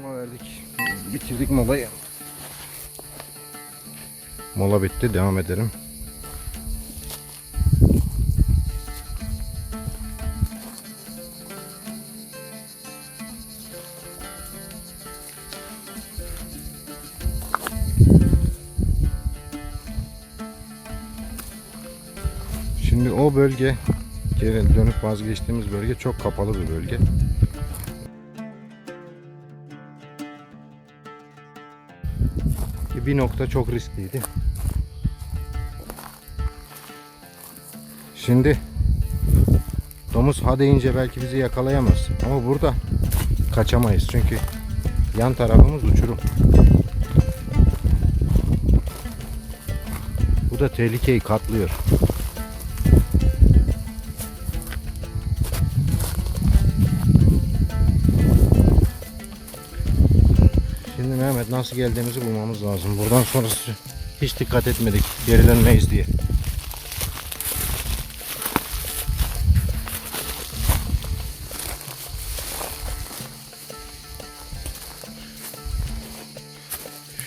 Mola verdik. Bitirdik molayı. Mola bitti. Devam edelim. Şimdi o bölge geri dönüp vazgeçtiğimiz bölge çok kapalı bir bölge. Bir nokta çok riskliydi. Şimdi domuz ha deyince belki bizi yakalayamaz. Ama burada kaçamayız çünkü yan tarafımız uçurum. Bu da tehlikeyi katlıyor. Mehmet nasıl geldiğimizi bulmamız lazım. Buradan sonrası hiç dikkat etmedik. Geri dönmeyiz diye.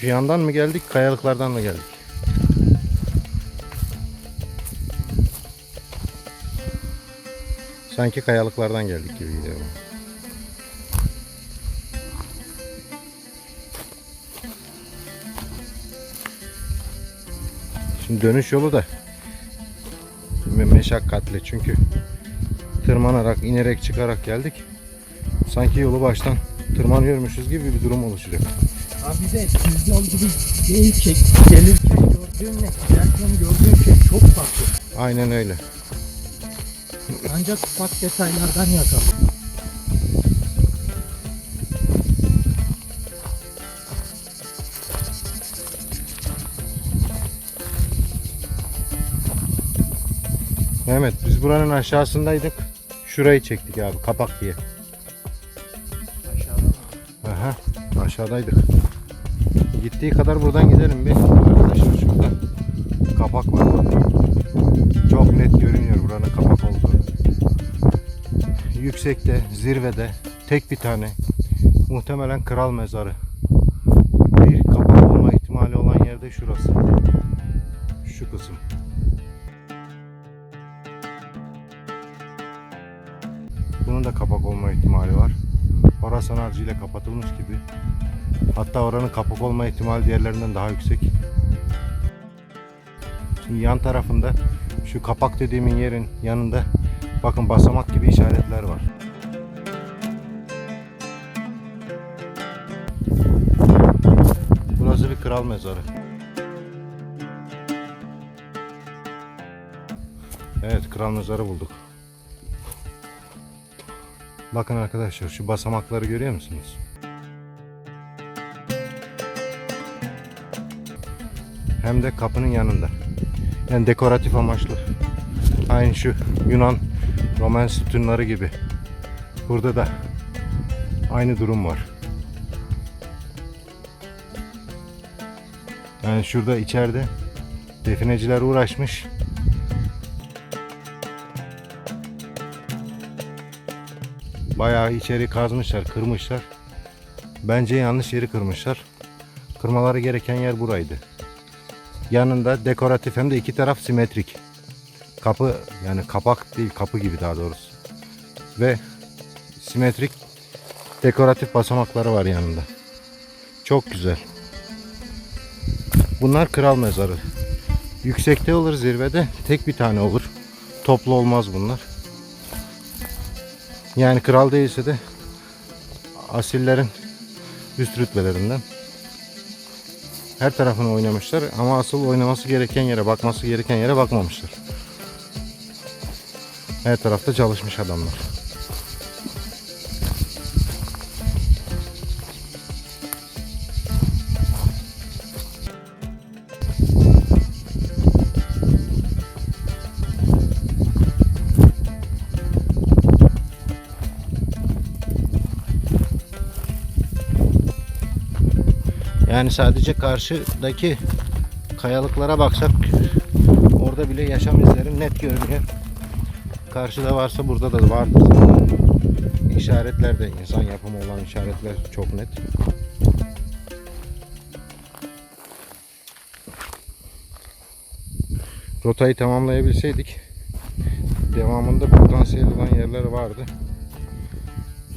Şu yandan mı geldik, kayalıklardan mı geldik? Sanki kayalıklardan geldik gibi geliyor. Şimdi dönüş yolu da me- meşakkatli çünkü tırmanarak, inerek, çıkarak geldik. Sanki yolu baştan tırmanıyormuşuz gibi bir durum oluşacak. Abi de düz yol gibi değil ki gelirken gördüğümle giderken gördüğüm şey çok farklı. Aynen öyle. Ancak ufak detaylardan yakaladım. Mehmet biz buranın aşağısındaydık. Şurayı çektik abi kapak diye. Aşağıda mı? Aha aşağıdaydık. Gittiği kadar buradan gidelim bir. Arkadaşlar şurada kapak var. Çok net görünüyor buranın kapak olduğu. Yüksekte, zirvede tek bir tane. Muhtemelen kral mezarı. Harcıyla kapatılmış gibi. Hatta oranın kapak olma ihtimali diğerlerinden daha yüksek. Şimdi yan tarafında şu kapak dediğimin yerin yanında bakın basamak gibi işaretler var. Burası bir kral mezarı. Evet kral mezarı bulduk. Bakın arkadaşlar şu basamakları görüyor musunuz? Hem de kapının yanında. Yani dekoratif amaçlı. Aynı şu Yunan Roman sütunları gibi. Burada da aynı durum var. Yani şurada içeride defineciler uğraşmış. Bayağı içeri kazmışlar, kırmışlar. Bence yanlış yeri kırmışlar. Kırmaları gereken yer buraydı. Yanında dekoratif hem de iki taraf simetrik. Kapı yani kapak değil kapı gibi daha doğrusu. Ve simetrik dekoratif basamakları var yanında. Çok güzel. Bunlar kral mezarı. Yüksekte olur zirvede tek bir tane olur. Toplu olmaz bunlar. Yani kral değilse de asillerin üst rütbelerinden. Her tarafını oynamışlar ama asıl oynaması gereken yere, bakması gereken yere bakmamışlar. Her tarafta çalışmış adamlar. Sadece karşıdaki kayalıklara baksak orada bile yaşam izleri net görünüyor. Karşıda varsa burada da vardır. işaretler de insan yapımı olan işaretler çok net. Rotayı tamamlayabilseydik devamında potansiyel olan yerler vardı.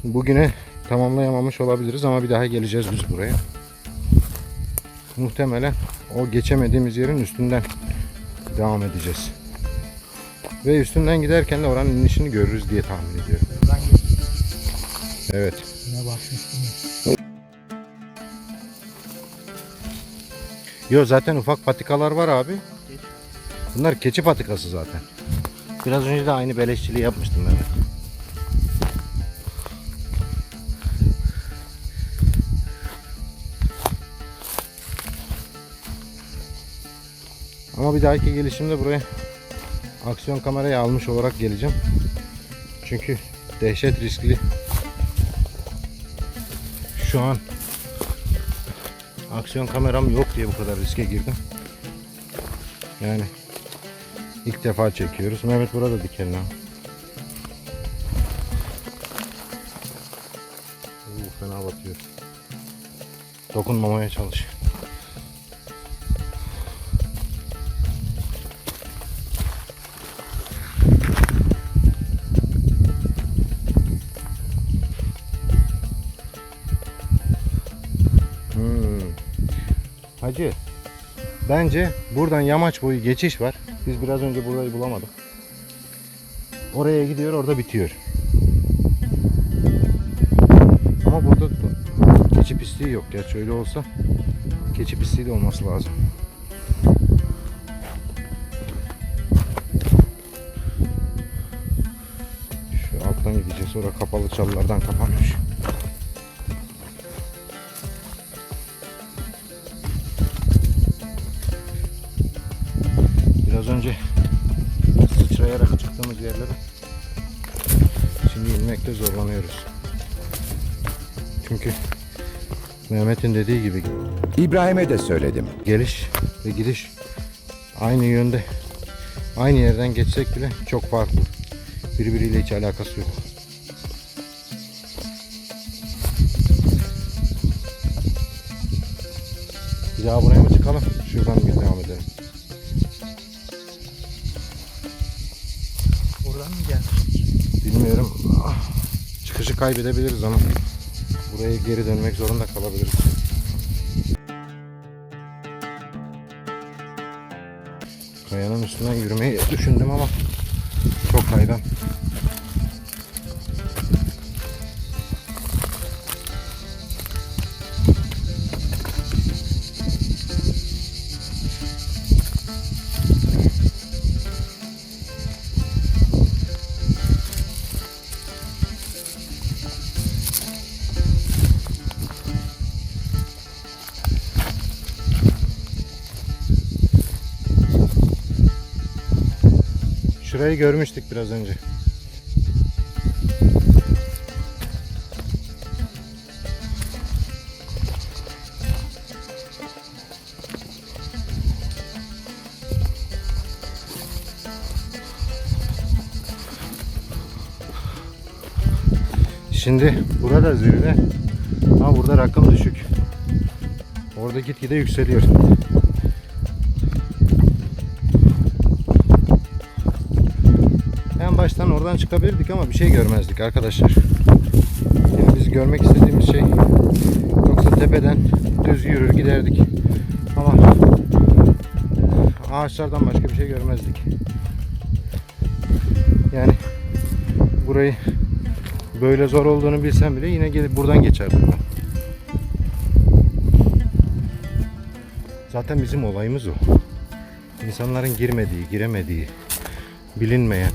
Bugüne tamamlayamamış olabiliriz ama bir daha geleceğiz biz buraya. Muhtemelen o geçemediğimiz yerin üstünden devam edeceğiz. Ve üstünden giderken de oranın inişini görürüz diye tahmin ediyorum. Evet. Ne bakmıştım. Yo zaten ufak patikalar var abi. Bunlar keçi patikası zaten. Biraz önce de aynı beleşçiliği yapmıştım ben. Ama bir dahaki gelişimde buraya aksiyon kamerayı almış olarak geleceğim. Çünkü dehşet riskli. Şu an aksiyon kameram yok diye bu kadar riske girdim. Yani ilk defa çekiyoruz. Mehmet burada dikenli. Oo, fena batıyor. Dokunmamaya çalış. Hacı, bence buradan yamaç boyu geçiş var. Biz biraz önce burayı bulamadık. Oraya gidiyor, orada bitiyor. Ama burada da keçi pisliği yok. Gerçi öyle olsa keçi pisliği de olması lazım. Şu alttan gideceğiz. Sonra kapalı çalılardan kapanmış. Biraz önce sıçrayarak çıktığımız yerlere şimdi inmekte zorlanıyoruz. Çünkü Mehmet'in dediği gibi İbrahim'e de söyledim. geliş ve gidiş aynı yönde aynı yerden geçsek bile çok farklı. Birbiriyle hiç alakası yok. Bir daha buraya mı çıkalım? Şuradan bir devam edelim. Bilmiyorum. Çıkışı kaybedebiliriz ama buraya geri dönmek zorunda kalabiliriz. Kayanın üstünden yürümeyi düşündüm ama çok kaygan. Şurayı görmüştük biraz önce. Şimdi burada zirve ama burada rakım düşük. Orada gitgide yükseliyor. Oradan çıkabilirdik ama bir şey görmezdik arkadaşlar. Yani biz görmek istediğimiz şey yoksa tepeden düz yürür giderdik. Ama ağaçlardan başka bir şey görmezdik. Yani burayı böyle zor olduğunu bilsem bile yine gelip buradan geçerdim ben. Zaten bizim olayımız o. İnsanların girmediği, giremediği, bilinmeyen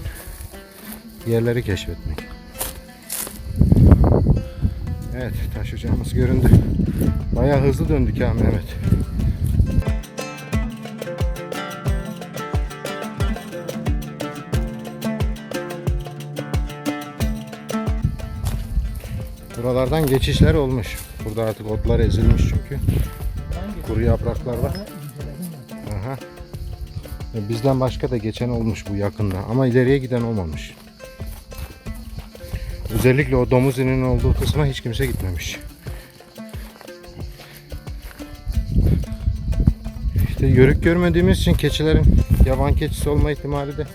yerleri keşfetmek. Evet, taş ocağımız göründü. Bayağı hızlı döndük ha Mehmet. Buralardan geçişler olmuş. Burada artık otlar ezilmiş çünkü. Kuru yapraklar var. Aha. Bizden başka da geçen olmuş bu yakında ama ileriye giden olmamış. Özellikle o domuz ininin olduğu kısma hiç kimse gitmemiş. İşte yörük görmediğimiz için keçilerin yaban keçisi olma ihtimali de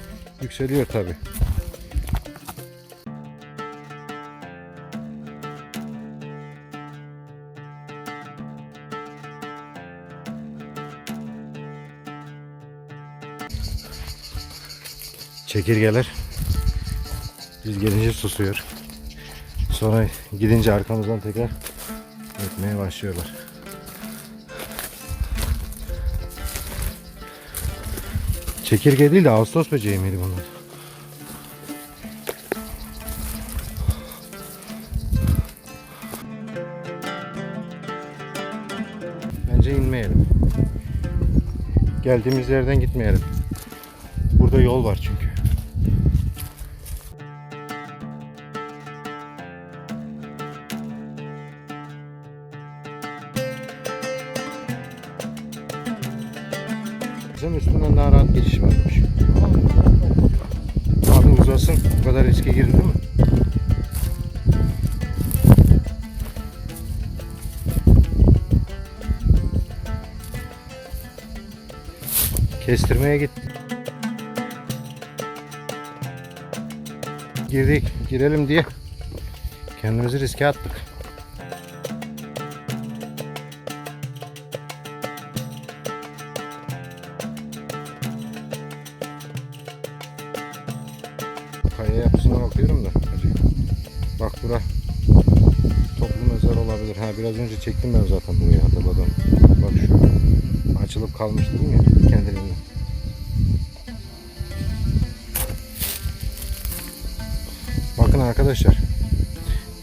yükseliyor tabi. Çekirgeler biz gelince susuyor. Sonra gidince arkamızdan tekrar ötmeye başlıyorlar. Çekirge değil de Ağustos böceği miydi bunlar? Bence inmeyelim. Geldiğimiz yerden gitmeyelim. Burada yol var çünkü. Üstünden daha rahat geçiş varmış. Abi uzasın. Bu kadar riske girdin mi? Kestirmeye git. Girdik, girelim diye kendimizi riske attık. Çektim ben zaten burayı hatırladım. Bak şu açılıp kalmış değil mi kendiliğinden. Bakın arkadaşlar.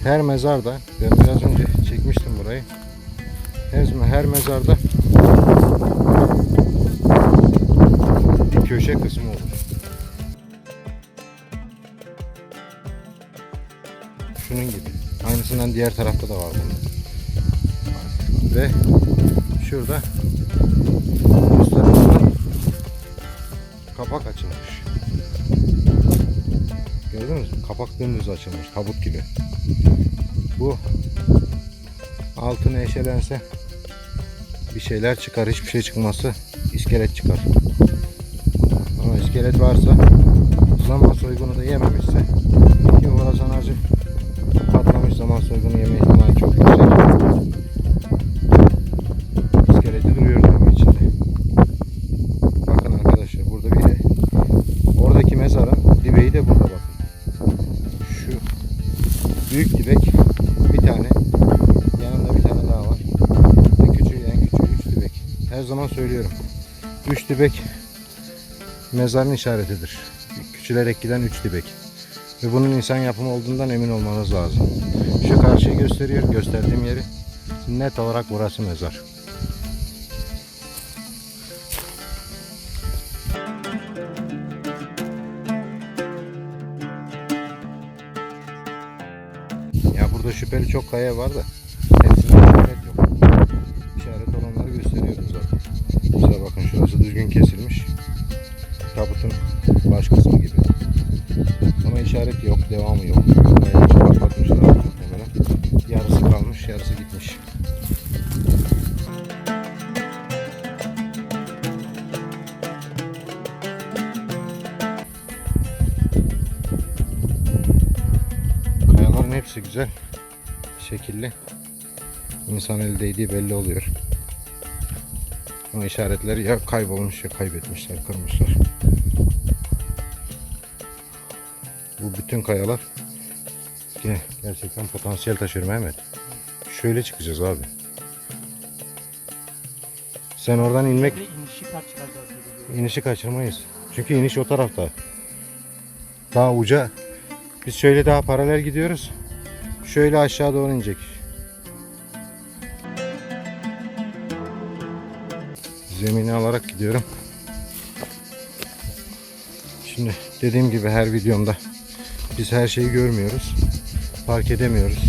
Her mezarda ben biraz önce çekmiştim burayı. Her, her mezarda bir köşe kısmı olur. Şunun gibi. Aynısından diğer tarafta da var bunun. Ve şurada kapak açılmış. Gördünüz mü? Kapak dümdüz açılmış. Tabut gibi. Bu altını eşelense bir şeyler çıkar. Hiçbir şey çıkması iskelet çıkar. Ama iskelet varsa zaman soygunu da yememişse ki Horasan ağacı patlamış zaman soygunu yeme zaman söylüyorum. Üç dibek mezarın işaretidir. Küçülerek giden üç dibek. Ve bunun insan yapımı olduğundan emin olmanız lazım. Şu karşıyı gösteriyor, gösterdiğim yeri. Net olarak burası mezar. Ya burada şüpheli çok kaya var da Gösteriyoruz zaten. Mesela bakın şurası düzgün kesilmiş. Tabutun baş kısmı gibi. Ama işaret yok, devamı yok. Muhtemelen. Yarısı kalmış, yarısı gitmiş. Kayaların hepsi güzel. Şekilli. İnsan eli değdiği belli oluyor. Ama işaretleri ya kaybolmuş ya kaybetmişler, kırmışlar. Bu bütün kayalar ge- gerçekten potansiyel taşır Mehmet. Şöyle çıkacağız abi. Sen oradan inmek, kaçıracağız inişi kaçırmayız. Çünkü iniş o tarafta. Daha uca. Biz şöyle daha paralel gidiyoruz. Şöyle aşağı doğru inecek. zemini alarak gidiyorum. Şimdi dediğim gibi her videomda biz her şeyi görmüyoruz. Fark edemiyoruz.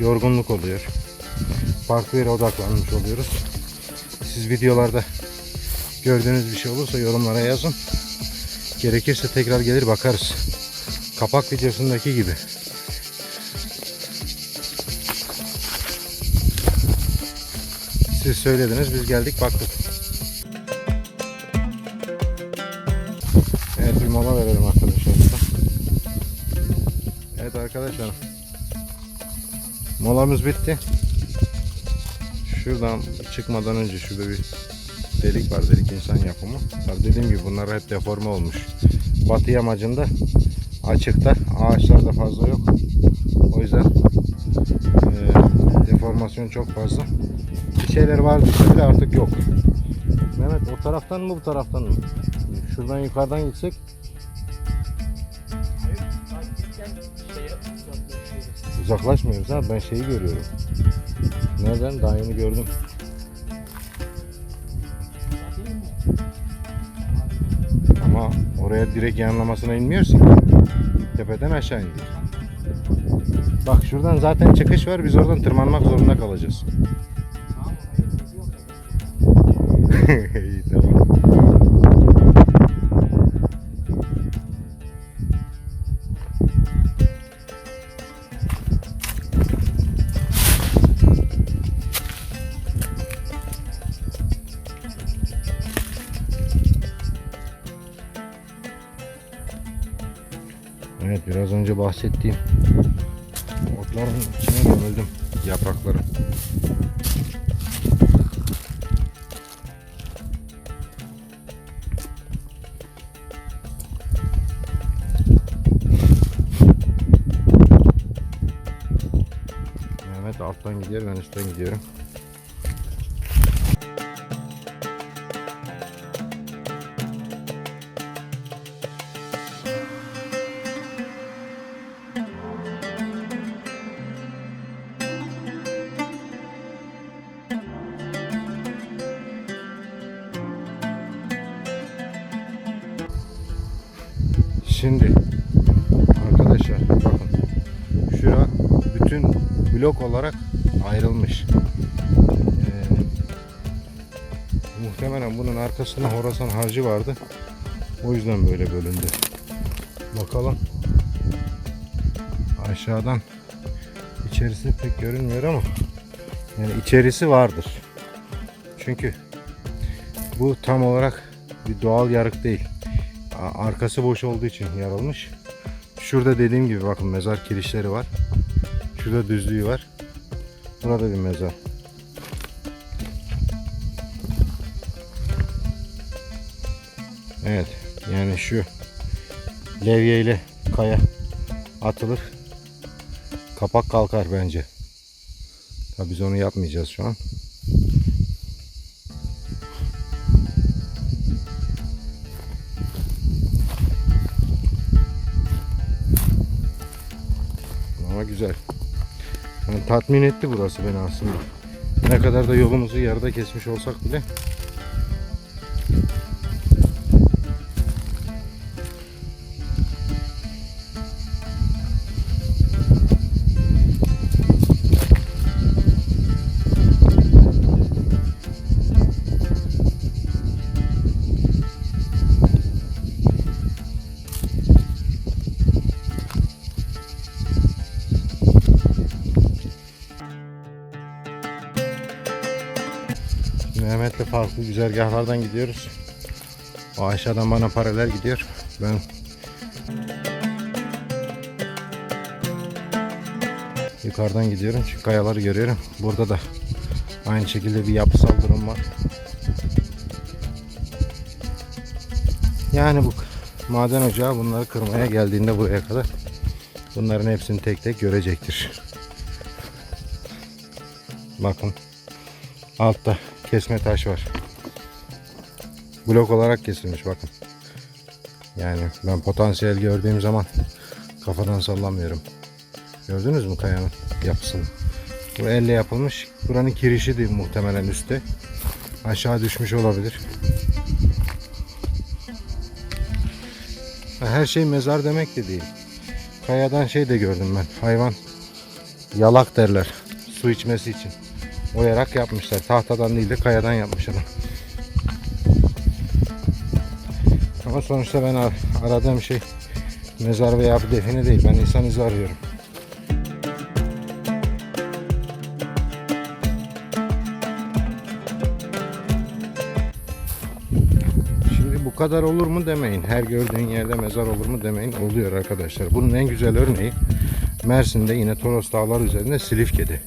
Yorgunluk oluyor. Farklı yere odaklanmış oluyoruz. Siz videolarda gördüğünüz bir şey olursa yorumlara yazın. Gerekirse tekrar gelir bakarız. Kapak videosundaki gibi. Siz söylediniz biz geldik baktık. Arkadaşlar. Molamız bitti. Şuradan çıkmadan önce şurada bir delik var. Delik insan yapımı. Tabii dediğim gibi bunlar hep deforme olmuş. Batı yamacında açıkta. Ağaçlar da fazla yok. O yüzden eee, deformasyon çok fazla. Bir şeyler vardı de artık yok. Mehmet o taraftan mı bu taraftan mı? Şuradan yukarıdan gitsek uzaklaşmıyoruz ha ben şeyi görüyorum. Nereden? Daha yeni gördüm. Ama oraya direkt yanlamasına inmiyorsun. Tepeden aşağı indik. Bak şuradan zaten çıkış var. Biz oradan tırmanmak zorunda kalacağız. İyi tamam. Evet biraz önce bahsettiğim otların içine gömüldüm yaprakları. Mehmet alttan gidiyor ben üstten gidiyorum. Şimdi arkadaşlar bakın şura bütün blok olarak ayrılmış. Ee, muhtemelen bunun arkasında Horasan harcı vardı. O yüzden böyle bölündü. Bakalım. Aşağıdan içerisi pek görünmüyor ama yani içerisi vardır. Çünkü bu tam olarak bir doğal yarık değil. Arkası boş olduğu için yarılmış. Şurada dediğim gibi bakın mezar kirişleri var. Şurada düzlüğü var. Burada bir mezar. Evet. Yani şu levye ile kaya atılır. Kapak kalkar bence. Tabii biz onu yapmayacağız şu an. Güzel. Yani tatmin etti burası beni aslında. Ne kadar da yolumuzu yarıda kesmiş olsak bile. Güzergahlardan gidiyoruz. O aşağıdan bana paralel gidiyor. Ben yukarıdan gidiyorum çünkü kayaları görüyorum. Burada da aynı şekilde bir yapısal durum var. Yani bu maden ocağı bunları kırmaya geldiğinde buraya kadar bunların hepsini tek tek görecektir. Bakın altta kesme taş var. Blok olarak kesilmiş bakın. Yani ben potansiyel gördüğüm zaman kafadan sallamıyorum. Gördünüz mü kayanın yapısını? Bu elle yapılmış. Buranın kirişi de muhtemelen üstte. Aşağı düşmüş olabilir. Her şey mezar demek de değil. Kayadan şey de gördüm ben. Hayvan yalak derler. Su içmesi için. Oyarak yapmışlar. Tahtadan değil de kayadan yapmışlar. Ama sonuçta ben aradığım şey mezar veya bir define değil. Ben insan izi arıyorum. Şimdi bu kadar olur mu demeyin. Her gördüğün yerde mezar olur mu demeyin. Oluyor arkadaşlar. Bunun en güzel örneği Mersin'de yine Toros Dağları üzerinde Silifke'de.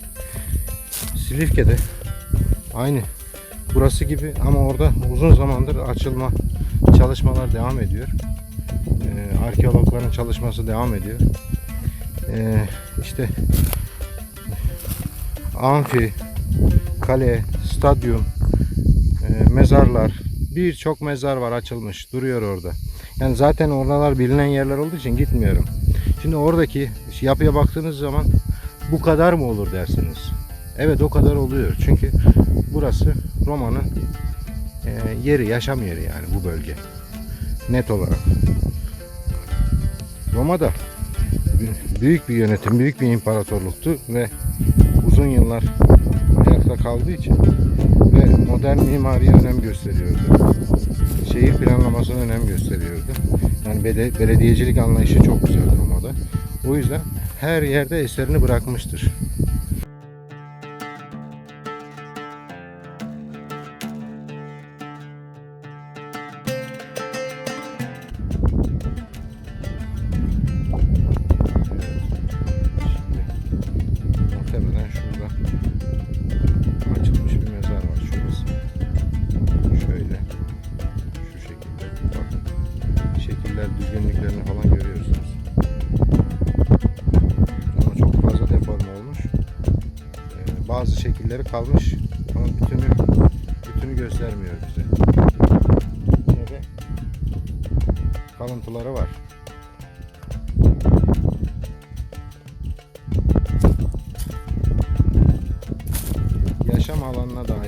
Silifke'de aynı burası gibi ama orada uzun zamandır açılma çalışmalar devam ediyor. Ee, arkeologların çalışması devam ediyor. Ee, işte amfi, kale, stadyum, e, mezarlar, birçok mezar var açılmış duruyor orada. Yani zaten oralar bilinen yerler olduğu için gitmiyorum. Şimdi oradaki yapıya baktığınız zaman bu kadar mı olur dersiniz. Evet o kadar oluyor. Çünkü burası Roma'nın e, yeri, yaşam yeri yani bu bölge. Net olarak. Roma'da bü- büyük bir yönetim, büyük bir imparatorluktu ve uzun yıllar ayakta kaldığı için ve modern mimariye önem gösteriyordu. Şehir planlamasına önem gösteriyordu. Yani belediyecilik anlayışı çok güzeldi Roma'da. O yüzden her yerde eserini bırakmıştır. Kalmış ama bütünü bütünü göstermiyor bize. Yine de kalıntıları var. Yaşam alanına dair